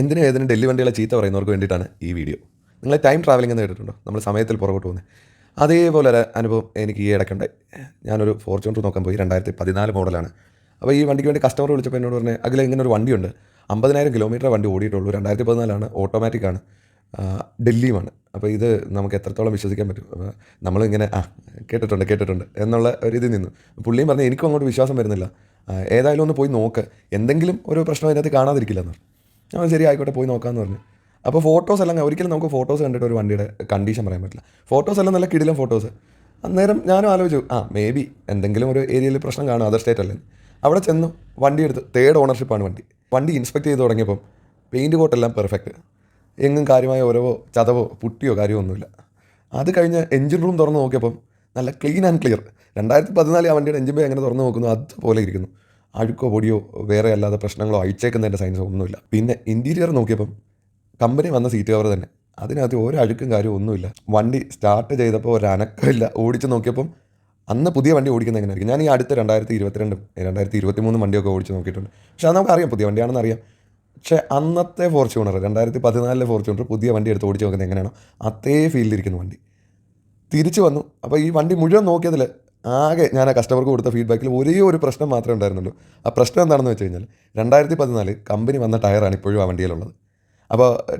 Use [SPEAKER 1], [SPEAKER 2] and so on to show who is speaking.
[SPEAKER 1] എന്തിനും ഏതിനും ഡൽഹി വണ്ടികളെ ചീത്ത പറയുന്നവർക്ക് വേണ്ടിയിട്ടാണ് ഈ വീഡിയോ. നിങ്ങൾ ടൈം ട്രാവലിംഗ് എന്ന് കേട്ടിട്ടുണ്ടോ? നമ്മൾ സമയത്തിൽ പുറകോട്ട് പോകുന്നത് അതേപോലെ ഒരു അനുഭവം എനിക്ക് ഈ ഇടയ്ക്കുണ്ടായി ഞാനൊരു ഫോർച്യൂണർ നോക്കാൻ പോയി. രണ്ടായിരത്തി പതിനാല് മോഡലാണ് അപ്പോൾ ഈ വണ്ടിക്ക് വേണ്ടി കസ്റ്റമർ വിളിച്ചപ്പോൾ എന്നോട് പറഞ്ഞു അഖില ഇങ്ങനെ ഒരു വണ്ടിയുണ്ട്. അമ്പതിനായിരം കിലോമീറ്റർ വണ്ടി ഓടിയിട്ടുള്ളൂ. രണ്ടായിരത്തി പതിനാലാണ് ഓട്ടോമാറ്റിക്കാണ് ഡൽഹിയുമാണ്. അപ്പോൾ ഇത് നമുക്ക് എത്രത്തോളം വിശ്വസിക്കാൻ പറ്റും? അപ്പോൾ നമ്മളിങ്ങനെ ആ കേട്ടിട്ടുണ്ട് കേട്ടിട്ടുണ്ട് എന്നുള്ള ഒരു ഇതിൽ നിന്നു. പുള്ളിയും പറഞ്ഞു എനിക്കും അങ്ങോട്ട് വിശ്വാസം വരുന്നില്ല. ഏതായാലും ഒന്ന് പോയി നോക്ക്. എന്തെങ്കിലും ഒരു പ്രശ്നം അതിനകത്ത് കാണാതിരിക്കില്ല എന്ന് പറഞ്ഞു ഞാൻ ശരി ആയിക്കോട്ടെ പോയി നോക്കാമെന്ന് പറഞ്ഞു. അപ്പോൾ ഫോട്ടോസ് എല്ലാം ഒരിക്കലും നമുക്ക് ഫോട്ടോസ് കണ്ടിട്ട് ഒരു വണ്ടിയുടെ കണ്ടീഷൻ പറയാൻ പറ്റില്ല. ഫോട്ടോസ് എല്ലാം നല്ല കിടിലം ഫോട്ടോസ് അന്നേരം ഞാനും ആലോചിച്ചു ആ മേ ബി എന്തെങ്കിലും ഒരു ഏരിയയിൽ പ്രശ്നം കാണും അതർ സ്റ്റേറ്റ് അല്ലേ. അവിടെ ചെന്നു വണ്ടി എടുത്ത് തേർഡ് ഓണർഷിപ്പാണ് വണ്ടി. വണ്ടി ഇൻസ്പെക്ട് ചെയ്ത് തുടങ്ങിയപ്പം പെയിന്റ് കോട്ടെല്ലാം പെർഫെക്റ്റ് എങ്ങും കാര്യമായ ഓരോ ചതവോ പുട്ടിയോ കാര്യമോ ഒന്നുമില്ല. അത് കഴിഞ്ഞ് എഞ്ചിൻ റൂം തുറന്ന് നോക്കിയപ്പം നല്ല ക്ലീൻ ആൻഡ് ക്ലിയർ രണ്ടായിരത്തി പതിനാലിൽ ആ വണ്ടിയുടെ എഞ്ചിൻ ബേ എങ്ങനെ തുറന്ന് നോക്കുന്നു അതുപോലെ ഇരിക്കുന്നു. അഴുക്കോ പൊടിയോ വേറെ അല്ലാതെ പ്രശ്നങ്ങളോ അയച്ചേക്കുന്നതിന്റെ സൈൻസ് ഒന്നുമില്ല. പിന്നെ ഇന്റീരിയർ നോക്കിയപ്പം കമ്പനി വന്ന സീറ്റ് കവർ തന്നെ. അതിനകത്ത് ഒരു അഴുക്കും കാര്യവും ഒന്നുമില്ല. വണ്ടി സ്റ്റാർട്ട് ചെയ്തപ്പോൾ ഒരു അനക്കമില്ല. ഓടിച്ച് നോക്കിയപ്പം അന്ന് പുതിയ വണ്ടി ഓടിക്കുന്ന എങ്ങനെയായിരിക്കും? ഞാൻ ഈ അടുത്ത രണ്ടായിരത്തി ഇരുപത്തിരണ്ടും രണ്ടായിരത്തി ഇരുപത്തി മൂന്നും വണ്ടിയൊക്കെ ഓടിച്ച് നോക്കിയിട്ടുണ്ട്. പക്ഷേ അത് നമുക്കറിയാം പുതിയ വണ്ടിയാണെന്ന് അറിയാം. പക്ഷേ അന്നത്തെ ഫോർച്യൂണർ രണ്ടായിരത്തി പതിനാലിലെ ഫോർച്യൂണർ പുതിയ വണ്ടി എടുത്ത് ഓടിച്ച് നോക്കുന്നത് എങ്ങനെയാണോ അതേ ഫീൽഡിലിരിക്കുന്ന വണ്ടി. തിരിച്ചു വന്നു. അപ്പോൾ ഈ വണ്ടി മുഴുവൻ നോക്കിയതിൽ ആകെ ഞാൻ ആ കസ്റ്റമർക്ക് കൊടുത്ത ഫീഡ്ബാക്കിൽ ഒരേ ഒരു പ്രശ്നം മാത്രമേ ഉണ്ടായിരുന്നുള്ളൂ. ആ പ്രശ്നം എന്താണെന്ന് വെച്ച് കഴിഞ്ഞാൽ രണ്ടായിരത്തി പതിനാല് കമ്പനി വന്ന ടയറാണ് ഇപ്പോഴും ആ വണ്ടിയിലുള്ളത്. അപ്പോൾ